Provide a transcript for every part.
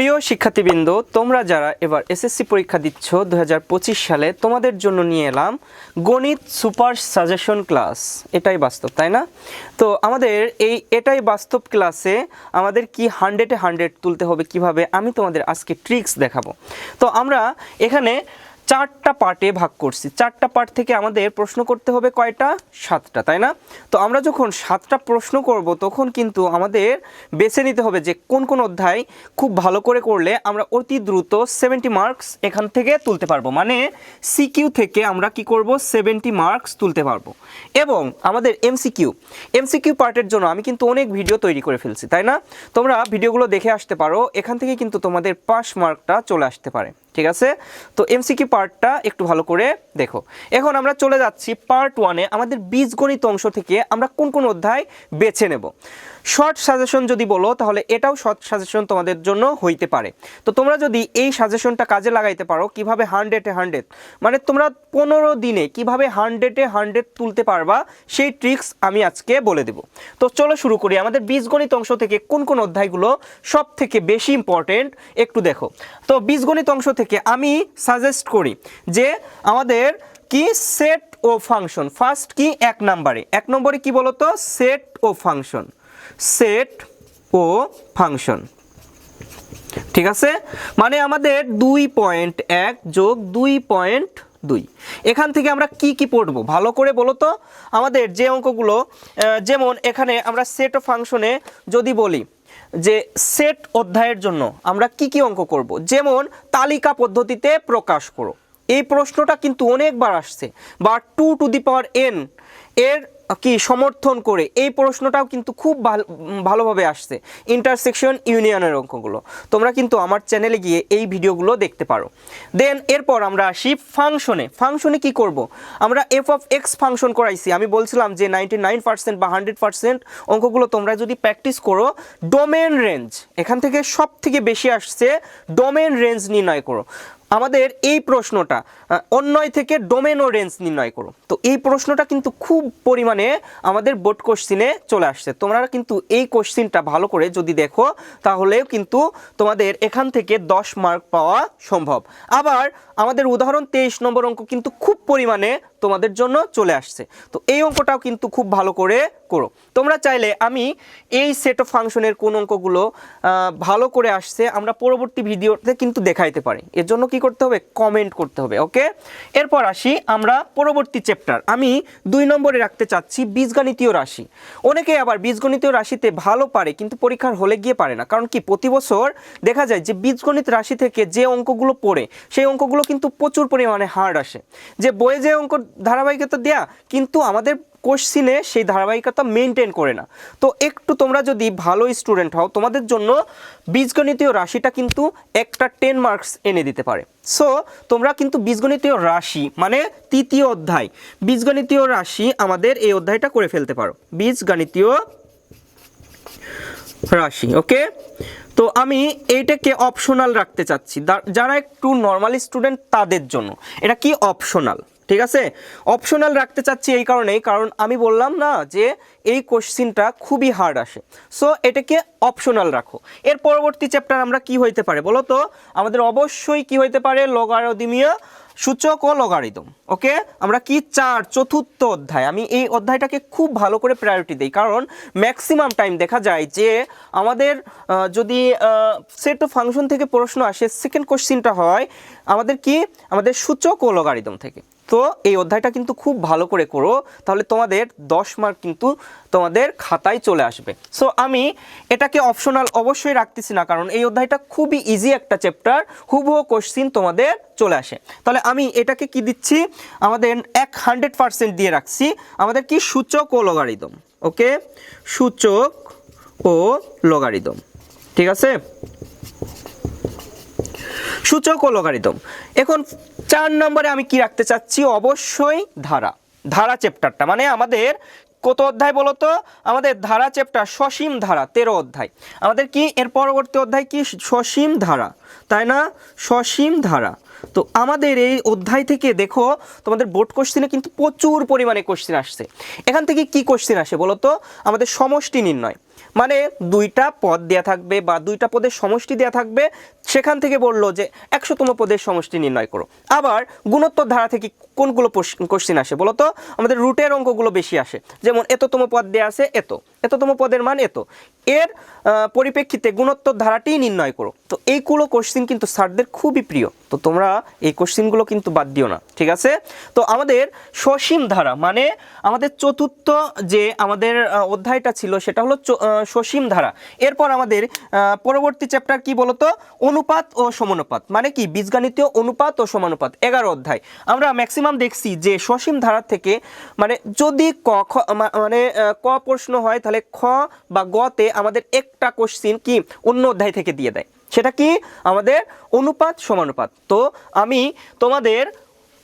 প্রিয় শিক্ষার্থীবৃন্দ, তোমরা যারা এবার এসএসসি পরীক্ষা দিচ্ছ দু হাজার পঁচিশ সালে, তোমাদের জন্য নিয়ে এলাম গণিত সুপার সাজেশন ক্লাস। এটাই বাস্তব, তাই না? তো আমাদের এই এটাই বাস্তব ক্লাসে আমাদের কি হান্ড্রেডে হান্ড্রেড তুলতে হবে, কীভাবে? আমি তোমাদের আজকে ট্রিক্স দেখাবো। তো আমরা এখানে চারটা পার্টে ভাগ করছি। চারটা পার্ট থেকে আমাদের প্রশ্ন করতে হবে কয়টা? সাতটা, তাই না? তো আমরা যখন সাতটা প্রশ্ন করব, তখন কিন্তু আমাদের বেছে নিতে হবে যে কোন কোন অধ্যায় খুব ভালো করে করলে আমরা অতি দ্রুত সেভেন্টি মার্কস এখান থেকে তুলতে পারব। মানে সিকিউ থেকে আমরা কি করব? সেভেন্টি মার্কস তুলতে পারব। এবং আমাদের এমসিকিউ এমসিকিউ পার্টের জন্য আমি কিন্তু অনেক ভিডিও তৈরি করে ফেলছি, তাই না? তোমরা ভিডিওগুলো দেখে আসতে পারো। এখান থেকে কিন্তু তোমাদের পাস মার্কটা চলে আসতে পারে। ঠিক আছে? তো এমসিকিউ পার্টটা একটু ভালো করে দেখো। এখন আমরা চলে যাচ্ছি পার্ট ওয়ানে আমাদের বীজগণিত অংশ থেকে আমরা কোন কোন অধ্যায় বেছে নেব? শর্ট সাজেশন যদি বলো, তাহলে এটাও শর্ট সাজেশন তোমাদের জন্য হইতে পারে। তো তোমরা যদি এই সাজেশনটা কাজে লাগাইতে পারো, কীভাবে হান্ড্রেডে হান্ড্রেড? মানে তোমরা পনেরো দিনে কীভাবে হান্ড্রেডে হান্ড্রেড তুলতে পারবা, সেই ট্রিক্স আমি আজকে বলে দেব। তো চলো শুরু করি। আমাদের বীজগণিত অংশ থেকে কোন কোন অধ্যায়গুলো সব থেকে বেশি ইম্পর্টেন্ট একটু দেখো। তো বীজগণিত অংশ থেকে আমি সাজেস্ট করি যে আমাদের কি সেট ও ফাংশন ফার্স্ট কি এক নম্বরে? এক নম্বরে কি বলতো? সেট ও ফাংশন সেট ও ফাংশন। ঠিক আছে? মানে আমাদের দুই পয়েন্ট এক যোগ দুই পয়েন্ট দুই। এখান থেকে আমরা কি কি পড়ব? ভালো করে বলো তো। আমাদের যে অঙ্কগুলো যেমন এখানে আমরা সেট ও ফাংশনে যদি বলি যে সেট অধ্যায়ের জন্য আমরা কি কি অঙ্ক করব? যেমন তালিকা পদ্ধতিতে প্রকাশ করো। এই প্রশ্নটা কিন্তু অনেকবার আসছে। বা two to the power N এর কি সমর্থন করে? এই প্রশ্নটাও কিন্তু খুব ভালো ভালোভাবে আসছে ইন্টারসেকশন ইউনিয়নের অঙ্কগুলো। তোমরা কিন্তু আমার চ্যানেলে গিয়ে এই ভিডিওগুলো দেখতে পারো। দেন এরপর আমরা আসি ফাংশনে ফাংশনে কি করব? আমরা এফ অফ এক্স ফাংশন করাইছি। আমি বলছিলাম যে নাইনটি নাইন পার্সেন্ট বা হান্ড্রেড পার্সেন্ট অঙ্কগুলো তোমরা যদি প্র্যাকটিস করো ডোমেন রেঞ্জ এখান থেকে সব থেকে বেশি আসছে ডোমেন রেঞ্জ নির্ণয় করো। আমাদের এই প্রশ্নটা অন্যয় থেকে ডোমেন ও রেঞ্জ নির্ণয় করো তো এই প্রশ্নটা কিন্তু খুব পরিমাণে আমাদের বোর্ড কোশ্চিনে চলে আসছে। তোমরা কিন্তু এই কোশ্চিনটা ভালো করে যদি দেখো, তাহলেও কিন্তু তোমাদের এখান থেকে দশ মার্ক পাওয়া সম্ভব। আবার আমাদের উদাহরণ তেইশ নম্বর অঙ্ক কিন্তু খুব পরিমাণে তোমাদের জন্য চলে আসছে। তো এই অঙ্কটাও কিন্তু খুব ভালো করে করো। তোমরা চাইলে আমি এই সেট অফ ফাংশনের কোন অঙ্কগুলো ভালো করে আসছে আমরা পরবর্তী ভিডিওতে কিন্তু দেখাইতে পারি। এর জন্য কি করতে হবে? কমেন্ট করতে হবে ওকে এরপর আসি আমরা পরবর্তী চ্যাপ্টার আমি দুই নম্বরে রাখতে চাচ্ছি বীজগণিতীয় রাশি। অনেকে আবার বীজগণিতীয় রাশিতে ভালো পারে কিন্তু পরীক্ষার হলে গিয়ে পারে না। কারণ কি? প্রতি বছর দেখা যায় যে বীজগণিত রাশি থেকে যে অঙ্কগুলো পড়ে, সেই অঙ্কগুলো কিন্তু প্রচুর পরিমাণে হার্ড আসে। যে বইয়ে যে অঙ্ক ধারাবাহিকতা দেয়া, কিন্তু আমাদের কোশ্চিনে সেই ধারাবাহিকতা মেনটেন করে না। তো একটু তোমরা যদি ভালো স্টুডেন্ট হও, তোমাদের জন্য বীজগণিতীয় রাশিটা কিন্তু একটা টেন মার্কস এনে দিতে পারে। সো তোমরা কিন্তু বীজগণিতীয় রাশি মানে তৃতীয় অধ্যায়, বীজগণিতীয় রাশি আমাদের এই অধ্যায়টা করে ফেলতে পারো। বীজগণিতীয় রাশি ওকে তো আমি এইটাকে অপশনাল রাখতে চাচ্ছি। যারা একটু নর্মাল স্টুডেন্ট তাদের জন্য। এটা কি অপশনাল ঠিক আছে? অপশনাল রাখতে চাচ্ছি এই কারণেই, কারণ আমি বললাম না যে এই কোশ্চিনটা খুবই হার্ড আসে। সো এটাকে অপশনাল রাখো। এর পরবর্তী চ্যাপ্টার আমরা কি হইতে পারে বলো তো? আমাদের অবশ্যই কি হইতে পারে? লগারদিমীয় সূচক ও লগারিদম ওকে আমরা কি চার, চতুর্থ অধ্যায়, আমি এই অধ্যায়টাকে খুব ভালো করে প্রায়োরিটি দিই। কারণ ম্যাক্সিমাম টাইম দেখা যায় যে আমাদের যদি সেট অফ ফাংশন থেকে প্রশ্ন আসে সেকেন্ড কোশ্চিনটা হয়, আমাদের কি? আমাদের সূচক ও লগারিদম থেকে। তো এই অধ্যায়টা কিন্তু খুব ভালো করে করো, তাহলে তোমাদের দশ মার্ক কিন্তু তোমাদের খাতায় চলে আসবে। সো আমি এটাকে অপশনাল অবশ্যই রাখতেছি না, কারণ এই অধ্যায়টা খুবই ইজি একটা চ্যাপ্টার হুবহু কোশ্চিন তোমাদের চলে আসে। তাহলে আমি এটাকে কি দিচ্ছি? আমাদের এক হান্ড্রেড দিয়ে রাখছি। আমাদের কি? সূচক ও লগারিদম ওকে সূচক ও লগারিদম ঠিক আছে? সূচক ও লগারিদম এখন চার নম্বরে আমি কি রাখতে চাচ্ছি? অবশ্যই ধারা। ধারা চ্যাপ্টারটা। মানে আমাদের কত অধ্যায় বলো তো? আমাদের ধারা চ্যাপ্টার সসীম ধারা, তেরো অধ্যায়। আমাদের কি এর পরবর্তী অধ্যায় কি? সসীম ধারা। তাই না? সসীম ধারা। তো আমাদের এই অধ্যায় থেকে দেখো, তোমাদের বোর্ড কোশ্চিনে কিন্তু প্রচুর পরিমাণে কোশ্চিন আসছে। এখান থেকে কি কোশ্চিন আসে বলো তো? আমাদের সমষ্টি নির্ণয়। মানে দুইটা পদ দেয়া থাকবে বা দুইটা পদের সমষ্টি দেয়া থাকবে সেখান থেকে বলল যে একশোতম পদের সমষ্টি নির্ণয় করো। আবার গুণোত্তর ধারা থেকে কোনগুলো কোশ্চিন আসে বলতো আমাদের রুটের অঙ্কগুলো বেশি আসে। যেমন এততম পদ দেয়া আছে এত, এততম পদের মান এত। এর পরিপ্রেক্ষিতে গুণোত্তর ধারাটি নির্ণয় করো। তো এইগুলো কোশ্চিন কিন্তু স্যারদের খুবই প্রিয়। তো তোমরা এই কোশ্চিনগুলো কিন্তু বাদ দিও না, ঠিক আছে? তো আমাদের সসীম ধারা মানে আমাদের চতুর্থ যে আমাদের অধ্যায়টা ছিল সেটা হলো সসীম ধারা। এরপর আমাদের পরবর্তী চ্যাপ্টার কি বলতো অনুপাত ও সমানুপাত। মানে কি? বীজগণিতীয় অনুপাত ও সমানুপাত। এগারো অধ্যায়। আমরা ম্যাক্সিমাম দেখছি যে সসীম ধারা থেকে মানে যদি ক, খ মানে ক প্রশ্ন হয়, তাহলে খ বা গতে আমাদের একটা কোশ্চিন কি অন্য অধ্যায় থেকে দিয়ে দেয়। সেটা কি? আমাদের অনুপাত, সমানুপাত। তো আমি তোমাদের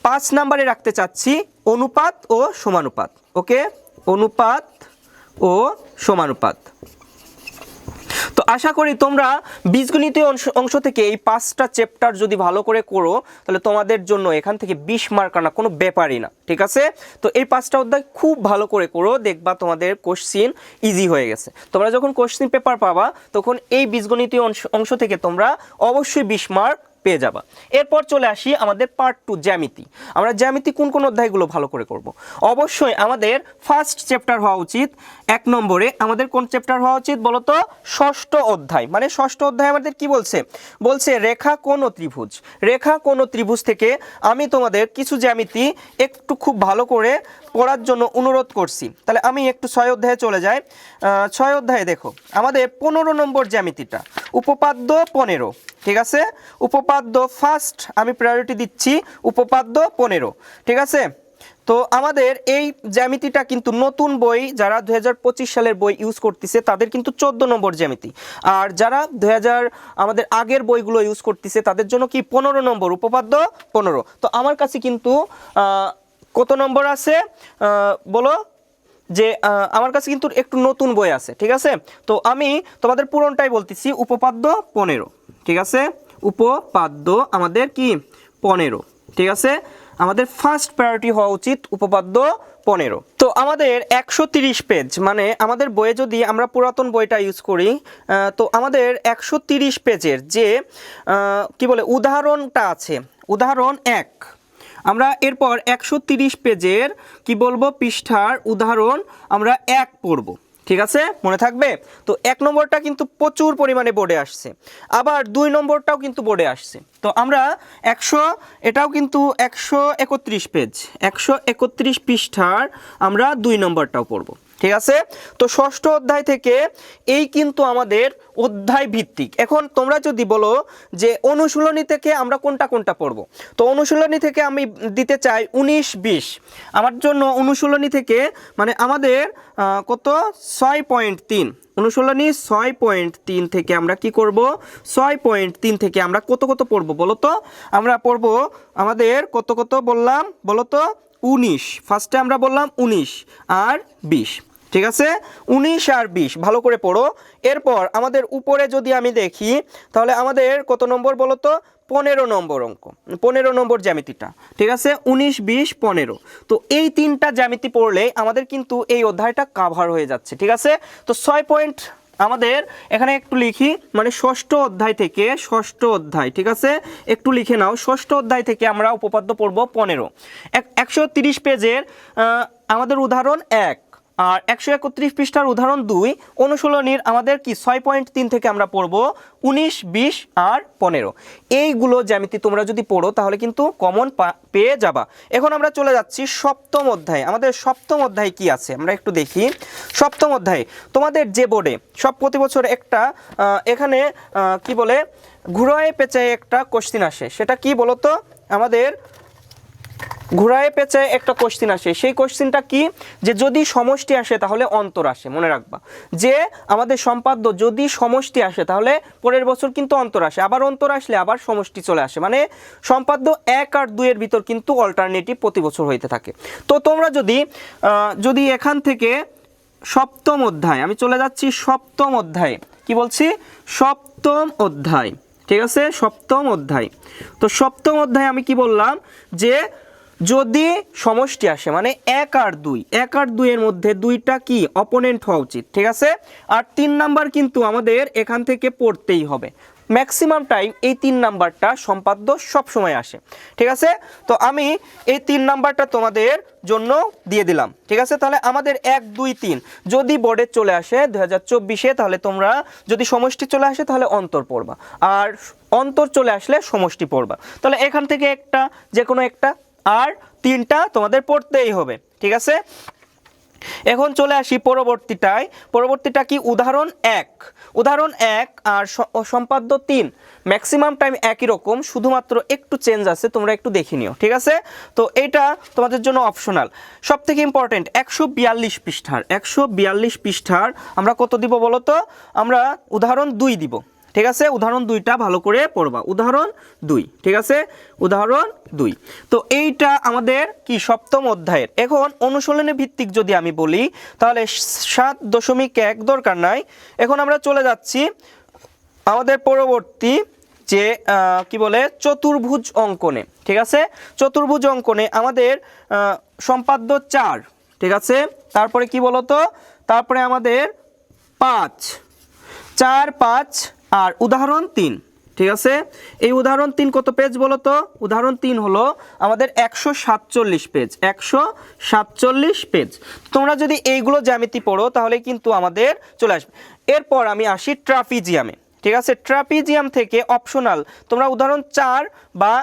পাঁচ নাম্বারে রাখতে চাচ্ছি অনুপাত ও সমানুপাত। ওকে? অনুপাত ও সমানুপাত। তো আশা করি তোমরা বীজগণিত অংশ থেকে এই পাঁচটা চ্যাপ্টার যদি ভালো করে করো, তাহলে তোমাদের জন্য এখান থেকে বিশ মার্ক আনা কোনো ব্যাপারই না, ঠিক আছে? তো এই পাঁচটা অধ্যায় খুব ভালো করে করো, দেখবা তোমাদের কোশ্চিন ইজি হয়ে গেছে। তোমরা যখন কোশ্চিন পেপার পাবা, তখন এই বীজগণিতীয় অংশ অংশ থেকে তোমরা অবশ্যই বিশ মার্ক পেয়ে যাবা। এরপর চলে আসি আমাদের পার্ট টু জ্যামিতি। আমরা জ্যামিতি কোন কোন অধ্যায়গুলো ভালো করে করব? অবশ্যই আমাদের ফার্স্ট চ্যাপ্টার হওয়া উচিত। এক নম্বরে আমাদের কোন চ্যাপ্টার হওয়া উচিত বলতো? ষষ্ঠ অধ্যায়। মানে ষষ্ঠ অধ্যায় আমাদের কি বলছে? বলছে রেখা কোন ত্রিভুজ? রেখা কোন ত্রিভুজ থেকে আমি তোমাদের কিছু জ্যামিতি একটু খুব ভালো করে পড়ার জন্য অনুরোধ করছি। তাহলে আমি একটু ছয় অধ্যায়ে চলে যাই। ছয় অধ্যায়ে দেখো। আমাদের পনেরো নম্বর জ্যামিতিটা। উপপাদ্য পনেরো। ঠিক আছে? উপপাদ্য ফার্স্ট আমি প্রায়োরিটি দিচ্ছি, উপপাদ্য পনেরো, ঠিক আছে? তো আমাদের এই জ্যামিতিটা কিন্তু নতুন বই, যারা দু হাজার পঁচিশ সালের বই ইউজ করতেছে, তাদের কিন্তু চোদ্দ নম্বর জ্যামিতি। আর যারা দু হাজার, আমাদের আগের বইগুলো ইউজ করতেছে, তাদের জন্য কি পনেরো নম্বর, উপপাদ্য পনেরো। তো আমার কাছে কিন্তু কত নম্বর আছে? বলো? যে আমার কাছে কিন্তু একটু নতুন বই আছে, ঠিক আছে? তো আমি তোমাদের পুরনটাই বলতেছি, উপপাদ্য পনেরো, ঠিক আছে? উপপাদ্য আমাদের কি? পনেরো। ঠিক আছে? আমাদের ফার্স্ট প্রায়োরিটি হওয়া উচিত উপপাদ্য পনেরো। তো আমাদের একশো তিরিশ পেজ মানে আমাদের বইয়ে যদি আমরা পুরাতন বইটা ইউজ করি তো আমাদের একশো তিরিশ পেজের যে কি বলে, উদাহরণটা আছে। উদাহরণ এক। আমরা এরপর একশো তিরিশ পেজের কি বলব? পৃষ্ঠার উদাহরণ আমরা এক পড়ব। ঠিক আছে? মনে থাকবে? তো এক নম্বরটা কিন্তু প্রচুর পরিমাণে বোর্ডে আসছে। আবার দুই নম্বরটাও কিন্তু বোর্ডে আসছে। তো আমরা একশো, এটাও কিন্তু একশো একত্রিশ পেজ একশো একত্রিশ পৃষ্ঠার আমরা দুই নম্বরটাও পড়ব। ঠিক আছে? তো ষষ্ঠ অধ্যায় থেকে এই কিন্তু আমাদের অধ্যায় ভিত্তিক। এখন তোমরা যদি বলো যে অনুশীলনী থেকে আমরা কোনটা কোনটা পড়ব? তো অনুশীলনী থেকে আমি দিতে চাই উনিশ, বিশ। আমার জন্য অনুশীলনী থেকে মানে আমাদের কত? ছয় পয়েন্ট তিন। অনুশীলনী ছয় পয়েন্ট তিন থেকে আমরা কি করব? ছয় পয়েন্ট তিন থেকে আমরা কত কত পড়ব বলো তো? আমরা পড়ব আমাদের কত কত বললাম? বলো তো? উনিশ। ফার্স্টে আমরা বললাম উনিশ আর বিশ। ঠিক আছে? উনিশ আর বিশ, ভালো করে পড়ো। এরপর আমাদের উপরে যদি আমি দেখি, তাহলে আমাদের কত নম্বর বলো তো? পনেরো নম্বর অঙ্ক। পনেরো নম্বর জ্যামিতিটা, ঠিক আছে? উনিশ, বিশ, পনেরো। তো এই তিনটা জ্যামিতি পড়লে আমাদের কিন্তু এই অধ্যায়টা কাভার হয়ে যাচ্ছে, ঠিক আছে? তো ছয় পয়েন্ট আমাদের এখানে একটু লিখি মানে ষষ্ঠ অধ্যায় থেকে ষষ্ঠ অধ্যায়, ঠিক আছে? একটু লিখে নাও। ষষ্ঠ অধ্যায় থেকে আমরা উপপাদ্য পড়ব পনেরো। এক, একশো তিরিশ পেজের আমাদের উদাহরণ এক। আর একশো একত্রিশ পৃষ্ঠার উদাহরণ দুই, অনুশীলনীর আমাদের কি ছয় পয়েন্ট তিন থেকে আমরা পড়ব? উনিশ, বিশ আর পনেরো। এইগুলো জ্যামিতি তোমরা যদি পড়ো, তাহলে কিন্তু কমন পেয়ে যাবা। এখন আমরা চলে যাচ্ছি সপ্তম অধ্যায়। আমাদের সপ্তম অধ্যায় কি আছে? আমরা একটু দেখি। সপ্তম অধ্যায়, তোমাদের যে বোর্ডে সব প্রতি বছর একটা এখানে কি বলে, ঘুরায় পেঁচায় একটা কোশ্চিন আসে। সেটা কি বলতো? আমাদের ঘুরায় পেঁচায় একটা কোশ্চিন আসে। সেই কোশ্চিনটা কি? যে যদি সমষ্টি আসে তাহলে অন্তর আসে, মনে রাখবা। যে আমাদের সম্পাদ্য যদি সমষ্টি আসে তাহলে পরের বছর কিন্তু অন্তর আসে, আবার অন্তর আসলে আবার সমষ্টি চলে আসে। মানে সম্পাদ্য এক আর দুইয়ের ভিতর কিন্তু অল্টারনেটিভ প্রতি বছর হইতে থাকে। তো তোমরা যদি যদি এখান থেকে সপ্তম অধ্যায়, আমি চলে যাচ্ছি সপ্তম অধ্যায়ে। কি বলছি? সপ্তম অধ্যায়। ঠিক আছে? সপ্তম অধ্যায়। তো সপ্তম অধ্যায়ে আমি কি বললাম? যে যদি সমষ্টি আসে মানে এক আর দুই, এক আর দুইয়ের মধ্যে দুইটা কি? অপোনেন্ট হওয়া উচিত, ঠিক আছে? আর তিন নাম্বার কিন্তু আমাদের এখান থেকে পড়তেই হবে। ম্যাক্সিমাম টাইম এই তিন নাম্বারটা সম্পাদ্য সব সময় আসে, ঠিক আছে? তো আমি এই তিন নাম্বারটা তোমাদের জন্য দিয়ে দিলাম, ঠিক আছে? তাহলে আমাদের এক, দুই, তিন, যদি বোর্ডে চলে আসে দু হাজার চব্বিশে, তাহলে তোমরা যদি সমষ্টি চলে আসে, তাহলে অন্তর পড়বা। আর অন্তর চলে আসলে সমষ্টি পড়বা। তাহলে এখান থেকে একটা যে কোনো একটা আর তিনটা তোমাদের পড়তেই হবে, ঠিক আছে? এখন চলে আসি পরবর্তীটায়। পরবর্তীটা কি? উদাহরণ এক। উদাহরণ এক আর সম্পাদ্য তিন। ম্যাক্সিমাম টাইম একই রকম, শুধুমাত্র একটু চেঞ্জ আছে, তোমরা একটু দেখে নিও, ঠিক আছে? তো এটা তোমাদের জন্য অপশনাল সব থেকে ইম্পর্টেন্ট একশো বিয়াল্লিশ পৃষ্ঠার, একশো বিয়াল্লিশ পৃষ্ঠার আমরা কত দিব বলো তো আমরা উদাহরণ দুই দিব। ঠিক আছে? উদাহরণ দুইটা ভালো করে পড়বা। উদাহরণ দুই, ঠিক আছে? উদাহরণ দুই। তো এইটা আমাদের কি সপ্তম অধ্যায়ের। এখন অনুশীলনী ভিত্তিক যদি আমি বলি, তাহলে সাত দশমিক এক দরকার নাই। এখন আমরা চলে যাচ্ছি আমাদের পরবর্তী যে কি বলে, চতুর্ভুজ অঙ্কনে, ঠিক আছে? চতুর্ভুজ অঙ্কনে আমাদের সম্পাদ্য চার, ঠিক আছে? তারপরে কি বলতো? তারপরে আমাদের পাঁচ। চার, পাঁচ আর উদাহরণ তিন, ঠিক আছে? এই উদাহরণ তিন কত পেজ বলো তো? উদাহরণ তিন হলো আমাদের একশো সাতচল্লিশ পেজ একশো সাতচল্লিশ পেজ তোমরা যদি এইগুলো জ্যামিতি পড়ো, তাহলে কিন্তু আমাদের চলে আসবে। এরপর আমি আসি ট্রাপিজিয়ামে, ঠিক আছে? ট্রাপিজিয়াম থেকে অপশনাল তোমরা উদাহরণ চার বা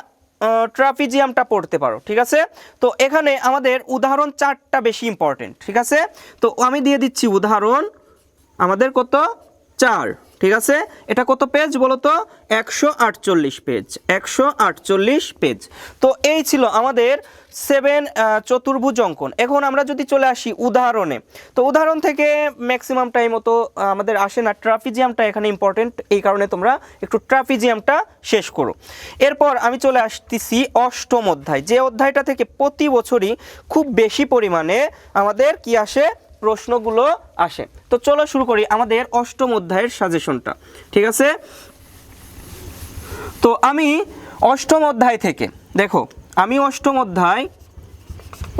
ট্রাপিজিয়ামটা পড়তে পারো, ঠিক আছে? তো এখানে আমাদের উদাহরণ চারটা বেশি ইম্পর্টেন্ট ঠিক আছে? তো আমি দিয়ে দিচ্ছি উদাহরণ, আমাদের কত? চার। ঠিক আছে? এটা কত পেজ বলো তো একশো আটচল্লিশ পেজ একশো আটচল্লিশ পেজ তো এই ছিল আমাদের সেভেন চতুর্ভুজ অঙ্কন। এখন আমরা যদি চলে আসি উদাহরণে, তো উদাহরণ থেকে ম্যাক্সিমাম টাইম তো আমাদের আসে না। ট্রাফিজিয়ামটা এখানে ইম্পর্টেন্ট এই কারণে তোমরা একটু ট্রাফিজিয়ামটা শেষ করো। এরপর আমি চলে আসতেছি অষ্টম অধ্যায়। যে অধ্যায়টা থেকে প্রতি বছরই খুব বেশি পরিমাণে আমাদের কি আসে? প্রশ্নগুলো আসে। তো চলো শুরু করি আমাদের অষ্টম অধ্যায়ের সাজেশনটা ঠিক আছে? তো আমি অষ্টম অধ্যায় থেকে, দেখো, আমি অষ্টম অধ্যায়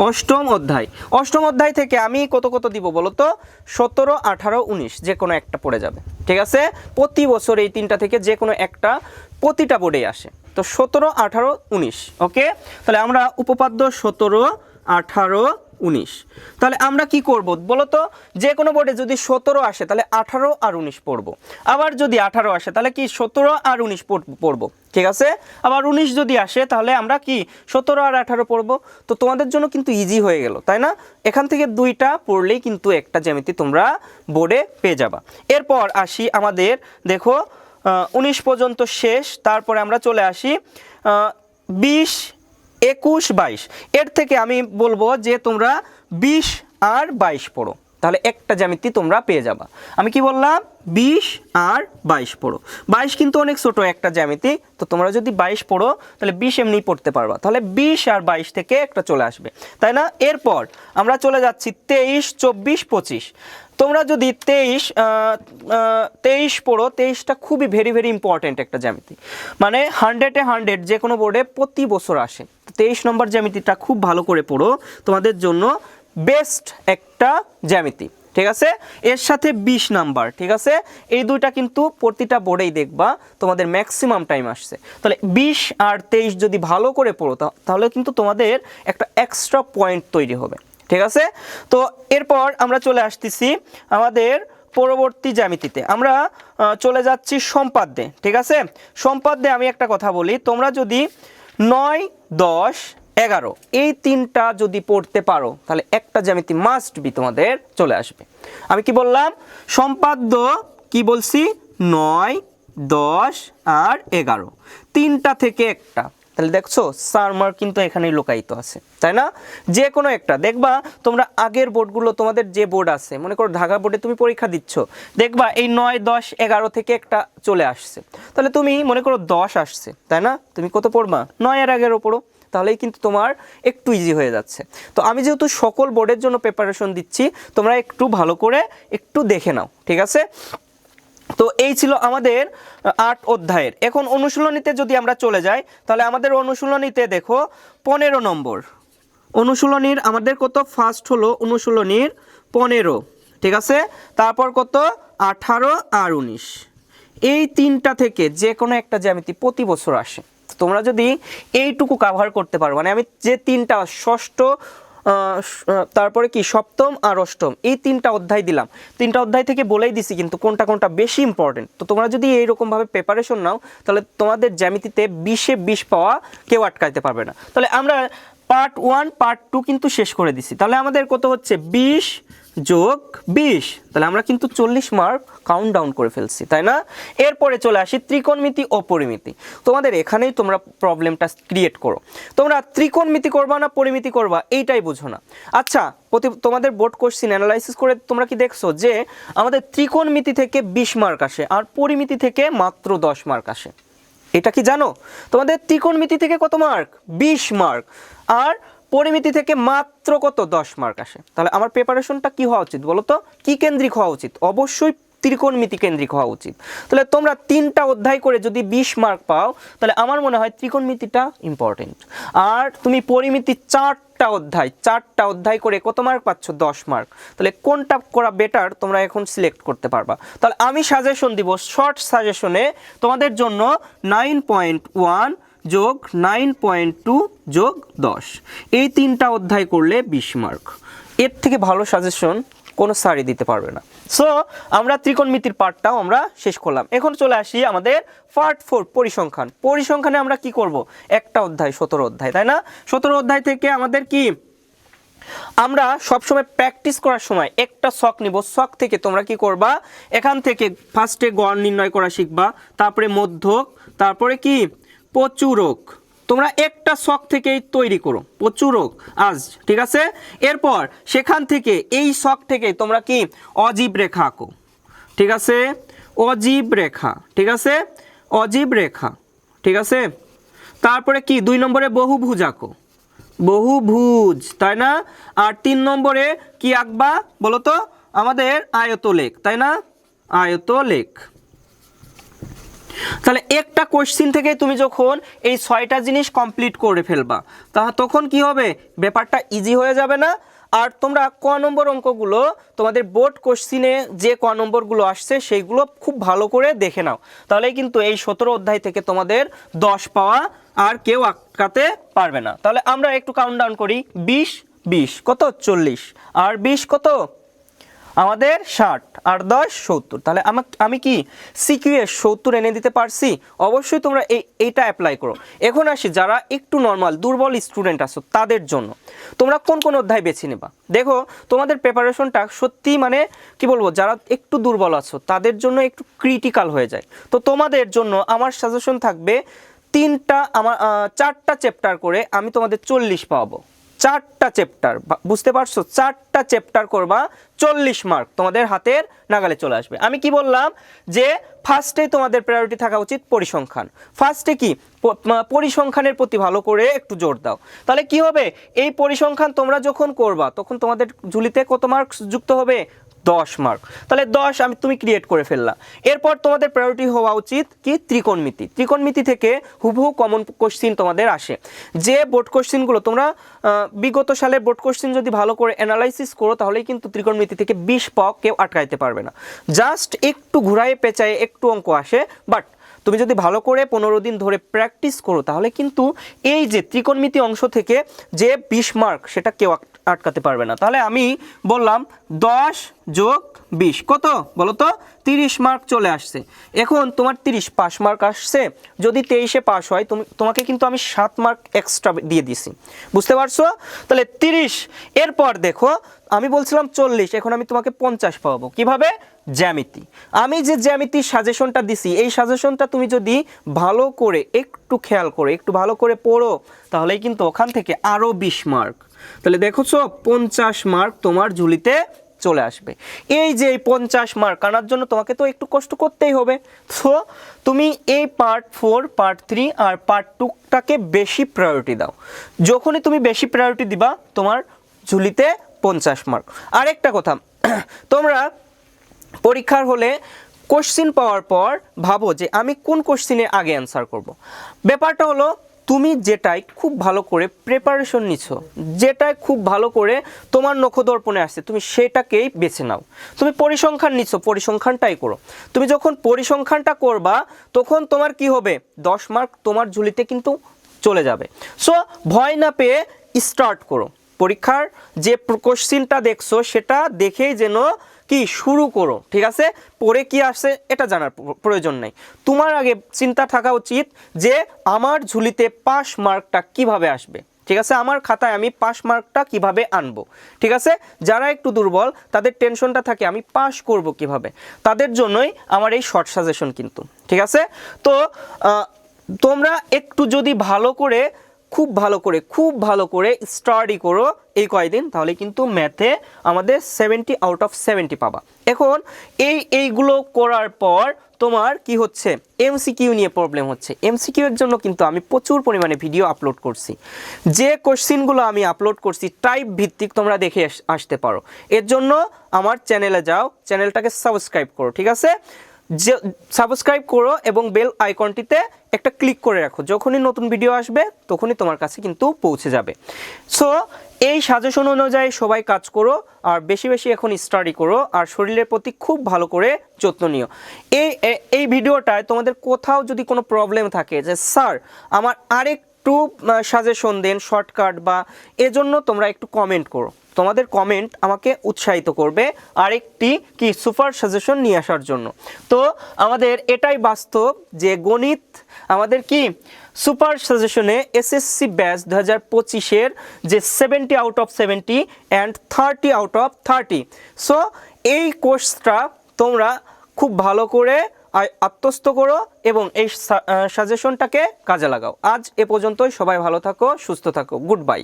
অষ্টম অধ্যায়। অষ্টম অধ্যায় থেকে আমি কত কত দিব বলো তো? সতেরো, আঠারো, উনিশ, যে কোনো একটা পড়ে যাবে। ঠিক আছে? প্রতি বছর এই তিনটা থেকে যে কোনো একটা প্রতিটা বোর্ডে আসে। তো সতেরো, আঠারো, উনিশ, ওকে? তাহলে আমরা উপপাদ্য সতেরো, আঠারো উনিশ। তাহলে আমরা কি করব তো যে কোনো বোর্ডে যদি সতেরো আসে, তাহলে আঠারো আর উনিশ পড়ব। আবার যদি আঠারো আসে, তাহলে কি সতেরো আর উনিশ পড়ব ঠিক আছে? আবার উনিশ যদি আসে, তাহলে আমরা কি সতেরো আর আঠারো পড়ব। তো তোমাদের জন্য কিন্তু ইজি হয়ে গেল, তাই না? এখান থেকে দুইটা পড়লেই কিন্তু একটা জ্যামিতি তোমরা বোর্ডে পেয়ে যাবা। এরপর আসি আমাদের, দেখো উনিশ পর্যন্ত শেষ, তারপরে আমরা চলে আসি বিশ একুশ বাইশ। এর থেকে আমি বলব যে তোমরা বিশ আর বাইশ পড়ো। তাহলে একটা জ্যামিতি তোমরা পেয়ে যাবা। আমি কি বললাম? বিশ আর বাইশ পড়ো। বাইশ কিন্তু অনেক ছোট একটা জ্যামিতি, তো তোমরা যদি বাইশ পড়ো, তাহলে বিশ এমনি পড়তে পারবা। তাহলে বিশ আর বাইশ থেকে একটা চলে আসবে। তাই না? এরপর আমরা চলে যাচ্ছি তেইশ, চব্বিশ, পঁচিশ। তোমরা যদি তেইশ তেইশ পড়ো, তেইশটা খুবই ভেরি ভেরি ইম্পর্ট্যান্ট একটা জ্যামিতি। মানে হান্ড্রেডে হান্ড্রেড যে কোনো বোর্ডে প্রতি বছর আসে। তেইশ নম্বর জ্যামিতিটা খুব ভালো করে পড়ো, তোমাদের জন্য বেস্ট একটা জ্যামিতি, ঠিক আছে? এর সাথে বিশ নাম্বার, ঠিক আছে? এই দুইটা কিন্তু প্রতিটা বোর্ডেই দেখবা, তোমাদের ম্যাক্সিমাম টাইম আসছে। তাহলে বিশ আর তেইশ যদি ভালো করে পড়ো তাহলে কিন্তু তোমাদের একটা এক্সট্রা পয়েন্ট তৈরি হবে। ঠিক আছে? তো এরপর আমরা চলে আসতেছি আমাদের পরবর্তী জ্যামিতিতে। আমরা চলে যাচ্ছি সম্পাদ্যে, ঠিক আছে? সম্পাদ্যে আমি একটা কথা বলি, তোমরা যদি নয়, দশ, এগারো, এই তিনটা যদি পড়তে পারো, তাহলে একটা জ্যামিতি মাস্ট বি তোমাদের চলে আসবে। আমি কি বললাম? সম্পাদ্য কি বলছি? নয়, দশ আর এগারো। তিনটা থেকে একটা। তাহলে দেখছ সারমার কিন্তু এখানেই লোকায়িত আছে, তাই না? যে কোনো একটা, দেখবা তোমরা আগের বোর্ডগুলো, তোমাদের যে বোর্ড আছে, মনে করো ঢাকা বোর্ডে তুমি পরীক্ষা দিচ্ছ, দেখবা এই নয়, দশ, এগারো থেকে একটা চলে আসছে। তাহলে তুমি মনে করো দশ আসছে, তাই না? তুমি কত পড়বা? নয় আর এগারো পড়ো, তাহলেই কিন্তু তোমার একটু ইজি হয়ে যাচ্ছে। তো আমি যেহেতু সকল বোর্ডের জন্য প্রিপারেশন দিচ্ছি, তোমরা একটু ভালো করে একটু দেখে নাও, ঠিক আছে? তো এই ছিল আমাদের আট অধ্যায়ের। এখন অনুশীলনীতে যদি আমরা চলে যাই, তাহলে আমাদের অনুশীলনীতে দেখো পনেরো নম্বর। অনুশীলনীর আমাদের কত? ফার্স্ট হলো অনুশীলনীর পনেরো, ঠিক আছে? তারপর কত? আঠারো আর উনিশ। এই তিনটা থেকে যে কোনো একটা জ্যামিতি প্রতি বছর আসে। তোমরা যদি এইটুকু কাভার করতে পারো মানে আমি যে তিনটা ষষ্ঠ তারপরে কি সপ্তম আর অষ্টম, এই তিনটা অধ্যায় দিলাম। তিনটা অধ্যায় থেকে বলেই দিছি কিন্তু কোনটা কোনটা বেশি ইম্পর্টেন্ট তো তোমরা যদি এইরকমভাবে প্রিপারেশন নাও, তাহলে তোমাদের জ্যামিতিতে বিশে বিশ পাওয়া কেউ আটকাইতে পারবে না। তাহলে আমরা পার্ট ওয়ান, পার্ট টু কিন্তু শেষ করে দিছি। তাহলে আমাদের কত হচ্ছে? বিশ যোগ বিশ। তাহলে আমরা কিন্তু চল্লিশ মার্ক কাউন্ট ডাউন করে ফেলছি, তাই না? এরপরে চলে আসি ত্রিকোণমিতি ও পরিমিতি। তোমাদের এখানেই তোমরা প্রবলেমটা ক্রিয়েট করো। তোমরা ত্রিকোণমিতি করবা না পরিমিতি করবা, এইটাই বুঝো না। আচ্ছা প্রতি তোমাদের বোর্ড কোশ্চিন অ্যানালাইসিস করে তোমরা কি দেখছ? যে আমাদের ত্রিকোণমিতি থেকে বিশ মার্ক আসে আর পরিমিতি থেকে মাত্র দশ মার্ক আসে। এটা কি জানো? তোমাদের ত্রিকোণমিতি থেকে কত মার্ক বিশ মার্ক আর পরিমিতি থেকে মাত্র কত? দশ মার্ক আসে। তাহলে আমার প্রিপারেশনটা কি হওয়া উচিত বলো তো কি কেন্দ্রিক হওয়া উচিত? অবশ্যই ত্রিকোণমিতি কেন্দ্রিক হওয়া উচিত। তাহলে তোমরা তিনটা অধ্যায় করে যদি বিশ মার্ক পাও, তাহলে আমার মনে হয় ত্রিকোণমিতিটা ইম্পর্টেন্ট আর তুমি পরিমিতি চারটা অধ্যায়, চারটা অধ্যায় করে কত মার্ক পাচ্ছ? দশ মার্ক তাহলে কোনটা করা বেটার তোমরা এখন সিলেক্ট করতে পারবা। তাহলে আমি সাজেশন দিব শর্ট সাজেশনে তোমাদের জন্য নাইন পয়েন্ট ওয়ান যোগ নাইন পয়েন্ট টু যোগ দশ। এই তিনটা অধ্যায় করলে বিশ মার্ক এর থেকে ভালো সাজেশন কোনো সারি দিতে পারবে না। সো আমরা ত্রিকোণমিতির পার্টটাও আমরা শেষ করলাম। এখন চলে আসি আমাদের পার্ট ফোর, পরিসংখ্যান। পরিসংখ্যানে আমরা কি করব? একটা অধ্যায়, সতেরো অধ্যায়, তাই না? সতেরো অধ্যায় থেকে আমাদের কি? আমরা সবসময় প্র্যাকটিস করার সময় একটা শখ নিব। শখ থেকে তোমরা কি করবা? এখান থেকে ফার্স্টে গড় নির্ণয় করা শিখবা। তারপরে মধ্যক, তারপরে কি? প্রচুরক। তোমরা একটা শখ থেকেই তৈরি করো। প্রচুরক আজ, ঠিক আছে? এরপর সেখান থেকে এই শখ থেকে তোমরা কি? অজীব রেখা আঁকো। ঠিক আছে? অজীব রেখা। ঠিক আছে? অজীব রেখা। ঠিক আছে? তারপরে কি? দুই নম্বরে বহুভুজ আঁকো। বহুভুজ, তাই না? আর তিন নম্বরে কি আঁকবা বলো তো আমাদের আয়তলেখ, তাই না? আয়ত আয়তলেখ। তাহলে একটা কোশ্চিন থেকে তুমি যখন এই ছয়টা জিনিস কমপ্লিট করে ফেলবা তা তখন কি হবে? ব্যাপারটা ইজি হয়ে যাবে না। আর তোমরা ক নম্বর অঙ্কগুলো, তোমাদের বোর্ড কোশ্চিনে যে ক নম্বরগুলো আসছে, সেইগুলো খুব ভালো করে দেখে নাও। তাহলে কিন্তু এই সতেরো অধ্যায় থেকে তোমাদের দশ পাওয়া আর কেউ আটকাতে পারবে না। তাহলে আমরা একটু কাউন্ট ডাউন করি। বিশ বিশ, কত? চল্লিশ। আর বিশ কত? আমাদের ষাট আর দশ সত্তর। তাহলে আমি কি সিকিউএস সত্তর এনে দিতে পারছি? অবশ্যই তোমরা এই, এইটা অ্যাপ্লাই করো। এখন আসি, যারা একটু নর্মাল দুর্বল স্টুডেন্ট আছো, তাদের জন্য। তোমরা কোন কোন অধ্যায় বেছে নেবা? দেখো, তোমাদের প্রিপারেশনটা সত্যি মানে কি বলব, যারা একটু দুর্বল আছো, তাদের জন্য একটু ক্রিটিক্যাল হয়ে যায়। তো তোমাদের জন্য আমার সাজেশন থাকবে, তিনটা, আমার চারটা চ্যাপ্টার করে আমি তোমাদের চল্লিশ পাবো চারটা চ্যাপ্টার বুঝতে পারছ? চারটা চ্যাপ্টার করবা, চল্লিশ মার্ক তোমাদের হাতের নাগালে চলে আসবে। আমি কি বললাম? যে ফার্স্টে তোমাদের প্রায়োরিটি থাকা উচিত পরিসংখ্যান। ফার্স্টে কি? পরিসংখ্যানের প্রতি ভালো করে একটু জোর দাও। তাহলে কি হবে? এই পরিসংখ্যান তোমরা যখন করবা, তখন তোমাদের ঝুলিতে কত মার্কস যুক্ত হবে? দশ মার্ক তাহলে দশ আমি তুমি ক্রিয়েট করে ফেললা। এরপর তোমাদের প্রায়োরিটি হওয়া উচিত কি? ত্রিকোণমিতি। ত্রিকোণমিতি থেকে হুবহু কমন কোশ্চিন তোমাদের আসে। যে বোর্ড কোশ্চিনগুলো তোমরা বিগত সালের বোর্ড কোশ্চিন যদি ভালো করে অ্যানালাইসিস করো, তাহলেই কিন্তু ত্রিকোণমিতি থেকে বিশ পাও কেউ আটকাইতে পারবে না। জাস্ট একটু ঘুরায়ে পেঁচায়ে একটু অঙ্ক আসে বাট তুমি যদি ভালো করে পনেরো দিন ধরে প্র্যাকটিস করো, তাহলে কিন্তু এই যে ত্রিকোণমিতি অংশ থেকে যে বিশ মার্ক সেটা কেউ আটকাতে পারবে না। তাহলে আমি বললাম দশ যোগ বিশ, কত বলো তো তিরিশ মার্ক চলে আসছে। এখন তোমার তিরিশ পাস মার্ক আসছে। যদি তেইশে পাস হয়, তুমি, তোমাকে কিন্তু আমি সাত মার্ক এক্সট্রা দিয়ে দিছি। বুঝতে পারছ? তাহলে তিরিশ, এরপর দেখো, আমি বলছিলাম চল্লিশ, এখন আমি তোমাকে পঞ্চাশ পাবো কীভাবে? জ্যামিতি। আমি যে জ্যামিতির সাজেশনটা দিছি, এই সাজেশনটা তুমি যদি ভালো করে, একটু খেয়াল করে, একটু ভালো করে পড়ো, তাহলেই কিন্তু ওখান থেকে আরও বিশ মার্ক তাহলে দেখছ পঞ্চাশ মার্ক তোমার ঝুলিতে চলে আসবে। এই যে এই পঞ্চাশ মার্ক আনার জন্য তোমাকে তো একটু কষ্ট করতেই হবে। সো, তুমি এই পার্ট ফোর পার্ট থ্রি আর পার্ট টুটাকে বেশি প্রায়োরিটি দাও। যখনই তুমি বেশি প্রায়োরিটি দিবা, তোমার ঝুলিতে পঞ্চাশ মার্ক আরেকটা কথা, তোমরা পরীক্ষার হলে কোশ্চিন পাওয়ার পর ভাবো যে আমি কোন কোশ্চিনে আগে অ্যান্সার করব। ব্যাপারটা হলো তুমি যেটাই খুব ভালো করে প্রিপারেশন নিছ, যেটাই খুব ভালো করে তোমার নখদর্পণে আসছে, তুমি সেটাকেই বেছে নাও। তুমি পরিসংখ্যান নিচ্ছ পরিসংখ্যানটাই করো। তুমি যখন পরিসংখ্যানটা করবা, তখন তোমার কি হবে? দশ মার্ক তোমার ঝুলিতে কিন্তু চলে যাবে। সো ভয় না পেয়ে স্টার্ট করো। পরীক্ষার যে কোশ্চিনটা দেখছ, সেটা দেখেই যেন কি শুরু করো, ঠিক আছে? পরে কি আসে এটা জানার প্র- প্রয়োজন নেই। তোমার আগে চিন্তা থাকা উচিত যে আমার ঝুলিতে পাস মার্কটা কীভাবে আসবে। ঠিক আছে? আমার খাতায় আমি পাস মার্কটা কীভাবে আনব। ঠিক আছে? যারা একটু দুর্বল, তাদের টেনশনটা থাকে, আমি পাস করব কীভাবে? তাদের জন্যই আমার এই শর্ট সাজেশন কিন্তু। ঠিক আছে? তো তোমরা একটু যদি ভালো করে খুব ভালো করে, খুব ভালো করে স্টাডি করো এই কয়দিন, তাহলে কিন্তু ম্যাথে আমাদের সেভেন্টি আউট অফ সেভেন্টি পাবা। এখন এই, এইগুলো করার পর তোমার কি হচ্ছে? এমসিকিউ নিয়ে প্রবলেম হচ্ছে। এমসিকিউ এর জন্য কিন্তু আমি প্রচুর পরিমাণে ভিডিও আপলোড করছি। যে কোশ্চিনগুলো আমি আপলোড করছি টাইপ ভিত্তিক তোমরা দেখে আস- আসতে পারো। এর জন্য আমার চ্যানেলে যাও চ্যানেলটাকে সাবস্ক্রাইব করো, ঠিক আছে? যে সাবস্ক্রাইব করো এবং বেল আইকনটিতে একটা ক্লিক করে রাখো। যখনই নতুন ভিডিও আসবে, তখনই তোমার কাছে কিন্তু পৌঁছে যাবে। সো এই সাজেশন অনুযায়ী সবাই কাজ করো, আর বেশি বেশি এখন স্টাডি করো, আর শরীরের প্রতি খুব ভালো করে যত্ন নিও। এই এই ভিডিওটায় তোমাদের কোথাও যদি কোনো প্রবলেম থাকে যে, স্যার, আমার আরেকটু সাজেশন দেন শর্টকাট বা এজন্য তোমরা একটু কমেন্ট করো। তোমাদের কমেন্ট আমাকে উৎসাহিত করবে আরেকটি কি সুপার সাজেশন নিয়ে আসার জন্য। তো আমাদের এটাই বাস্তব যে গণিত আমাদের কি সুপার সাজেশনে এসএসসি ব্যাচ দু হাজার পঁচিশের যে seventy out of seventy and thirty out of thirty so এই কোর্সটা তোমরা খুব ভালো করে আত্মস্থ করো এবং এই সাজেশনটাকে কাজে লাগাও। আজ এ পর্যন্তই, সবাই ভালো থাকো, সুস্থ থাকো গুড বাই